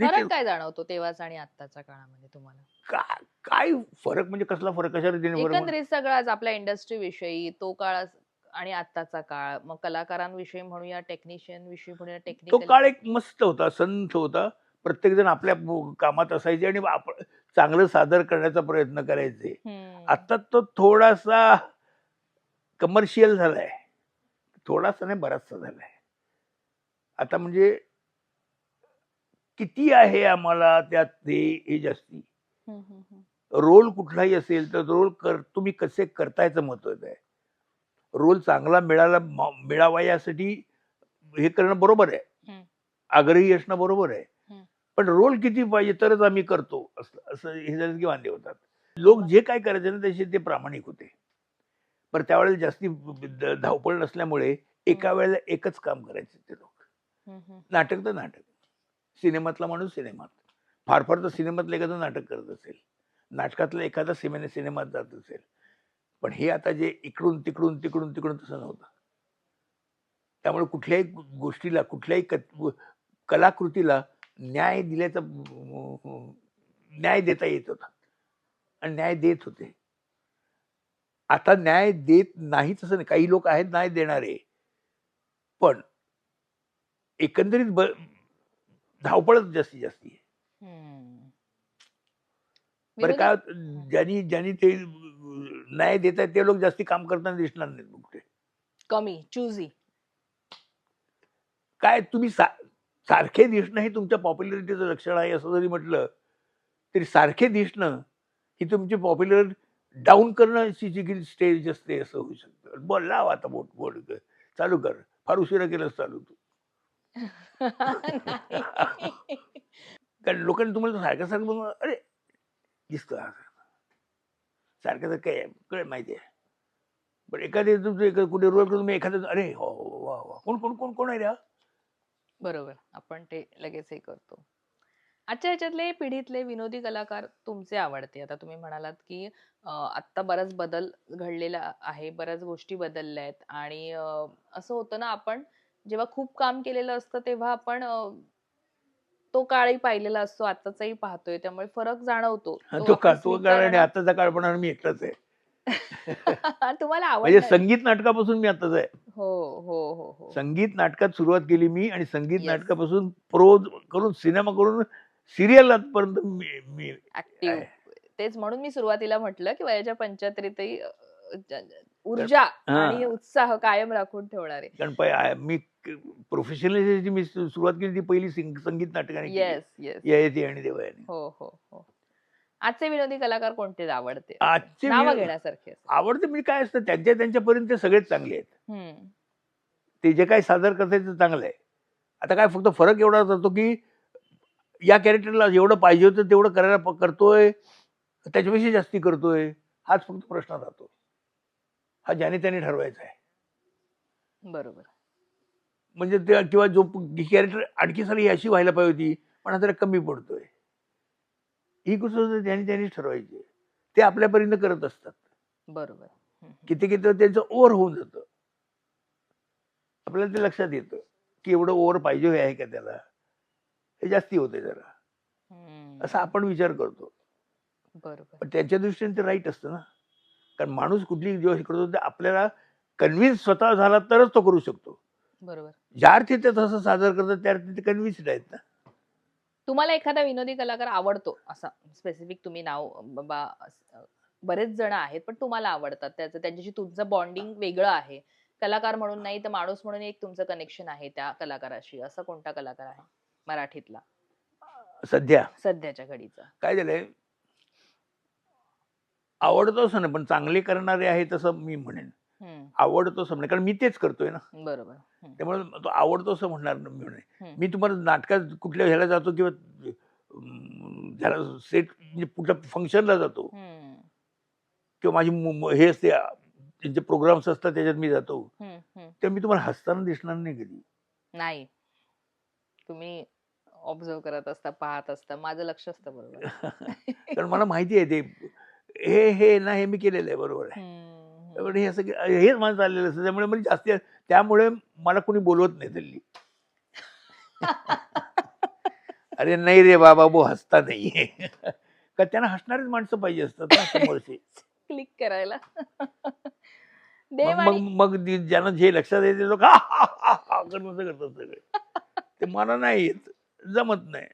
फरक काय जाणवतो तेव्हाचा आणि आत्ताच्या काळामध्ये तुम्हाला? का- काय फरक म्हणजे कसला फरक कशा रीतीने फरक एकंदरीत सगळाच आपल्या इंडस्ट्री विषयी तो काळ अस- आणि आत्ताचा काळ. मग कलाकारांविषयी म्हणूया टेक्निशियन विषयी म्हणूया तो टेक्निकल काळ एक मस्त होता संत होता. प्रत्येक जण आपल्या ब- कामात असायचे आणि आप- चांगलं सादर करण्याचा प्रयत्न करायचे. आता तो थोडासा कमर्शियल झालाय. थोडासा नाही बराचसा झालाय. आता म्हणजे किती आहे आम्हाला त्यात ते हे जास्ती? रोल कुठलाही असेल तर रोल कर तुम्ही कसे करतायचं महत्वाचं आहे? रोल चांगला मिळाला मिळावा यासाठी हे करणं बरोबर आहे. आग्रही असणं बरोबर आहे. पण रोल किती पाहिजे तरच आम्ही करतो असं असं हे झालं की वांदे होतात. लोक जे काय करायचे ना तसे ते प्रामाणिक होते. पण त्यावेळेला जास्ती धावपळ नसल्यामुळे एका वेळेला एकच काम करायचे ते लोक. नाटक तर नाटक. सिनेमातला माणूस सिनेमात. फार फार तर सिनेमातलं एखादं नाटक करत असेल. नाटकातलं एखादा सिमेने सिनेमात जात असेल. पण हे आता जे इकडून तिकडून तिकडून तिकडून तसं नव्हतं. त्यामुळे कुठल्याही गोष्टीला कुठल्याही क- कलाकृतीला न्याय दिल्याचा न्याय देता येत होता. आणि न्याय देत होते. आता न्याय देत नाहीच असं नाही. काही लोक आहेत न्याय देणारे. पण एकंदरीत ब धावपळच जास्तीत जास्ती आहे. बरं का ज्यांनी ज्यांनी ते न्याय देत आहेत ते लोक जास्ती काम करताना दिसणार नाहीत कुठे कमी चुजी काय तुम्ही सारखे दिसणं हे तुमच्या पॉप्युलरिटीचं लक्षण आहे असं जरी म्हटलं तरी सारखे दिसणं ही तुमची पॉप्युलर डाऊन करणं अशी जी स्टेज असते असं होऊ शकतं. बोल लाव आता बोट बोट चालू कर. फार उशिरा केलंच चालू तू. कारण लोकांनी तुम्हाला सारखं सारखं म्हणून अरे दिसतो हा सारखं. सारखं काय कळ माहिती आहे. पण एखादे तुमचं एखादं कुठे रोल करून तुम्ही एखादं अरे हो वा वा कोण कोण कोण कोण आहे रे? बरोबर. आपण ते लगेच हे करतो. आजच्या ह्याच्यातले पिढीतले विनोदी कलाकार तुमचे आवडते. आता तुम्ही म्हणालात की आत्ता बराच बदल घडलेला आहे बऱ्याच गोष्टी बदलल्या आहेत. आणि असं होतं ना आपण जेव्हा खूप काम केलेलं असतं तेव्हा आपण तो काळही पाहिलेला असतो आताचाही पाहतोय. त्यामुळे फरक जाणवतो. तो तो काळ आणि आताचा काळ पण मी एकटाच आहे. तुम्हाला म्हणजे आवड संगीत नाटकापासून मी आताच आहे. हो हो हो हो. संगीत नाटकात सुरुवात केली मी आणि संगीत. नाटकापासून प्रोज करून सिनेमा करून सिरियल पर्यंत मी. तेच म्हणून मी सुरुवातीला म्हटलं की वयाच्या पंच्याहत्तरीतही ऊर्जा. आणि उत्साह कायम राखून ठेवणारे कारण मी प्रोफेशनल मी सुरुवात केली ती पहिली सिंग- संगीत नाटकाने. येस येस आणि देवयानी हो हो हो आजचे विनोदी कलाकार कोणते आवडते आजचे घेण्यासारखे. आवडते म्हणजे काय असतं त्यांच्या त्यांच्यापर्यंत ते सगळेच चांगले आहेत. ते जे काही सादर करताय ते चांगलं आहे आता काय फक्त फरक एवढा जातो की या कॅरेक्टरला जेवढं पाहिजे होतं तेवढं करायला करतोय त्याच्यापेक्षा जास्ती करतोय हाच फक्त प्रश्न राहतो हा ज्याने त्याने ठरवायचा आहे. बरोबर. म्हणजे ते किंवा जो कॅरेक्टर आणखी सारी अशी व्हायला पाहिजे होती पण हा जरा कमी पडतोय. ही गोष्ट ज्याने त्यांनी ठरवायची. ते आपल्यापर्यंत करत असतात. बरोबर. किती किती त्यांचं ओव्हर होऊन जातं. आपल्याला ते लक्षात येतं की एवढं ओव्हर पाहिजे आहे का त्याला? हे जास्ती होते जरा. असा आपण विचार करतो. बरोबर. पण त्यांच्या दृष्टीने ते राईट असतं ना. कारण माणूस कुठली जेव्हा हे करतो ते आपल्याला कन्व्हिन्स स्वतः झाला तरच तो करू शकतो. बरोबर. ज्या अर्थी ते तसं सादर करतात त्या अर्थी ते कन्व्हिन्स्ड आहेत ना. तुम्हाला एखादा विनोदी कलाकार आवडतो असा स्पेसिफिक तुम्ही नाव बाबा बरेच जण आहेत पण तुम्हाला आवडतात त्याचं त्यांच्याशी तुमचं बॉन्डिंग वेगळं आहे. कलाकार म्हणून नाही तर माणूस म्हणून एक तुमचं कनेक्शन आहे त्या कलाकाराशी. असा कोणता कलाकार आहे मराठीतला? सध्या. सध्याच्या घडीचा. काय झालंय? आवडतो असं नाही पण चांगले करणारे आहेत असं मी म्हणेन. आवडतो असं म्हणेन कारण मी तेच करतोय ना. बरोबर. त्यामुळे तो आवडतो असं म्हणणार नाही मी म्हणे. मी तुम्हाला नाटकात कुठल्या ह्याला जातो किंवा अं, ह्याला सेट म्हणजे कुठल्या फंक्शनला जातो. किंवा माझी हे असते त्यांचे प्रोग्राम्स असतात त्याच्यात मी जातो. तर मी तुम्हाला हसताना दिसणार नाही कधी. नाही. तुम्ही ऑब्झर्व करत असता पाहत असता माझं लक्ष असतं बरोबर. कारण मला माहिती आहे ते हे हे ना हे मी केलेलं आहे. बरोबर आहे. त्यामुळे हे सगळं हेच माझं चाललेलं असतं. त्यामुळे म्हणजे जास्ती त्यामुळे मला कोणी बोलवत नाही दिल्ली. अरे नाही रे बाबा बो हसता नाहीये. का त्यांना हसणारीच माणसं पाहिजे असतात ना समोरची. क्लिक करायला. मग मग ज्यांना जे लक्षात येते लोक करतात सगळे. ते मला नाही येत. जमत नाही.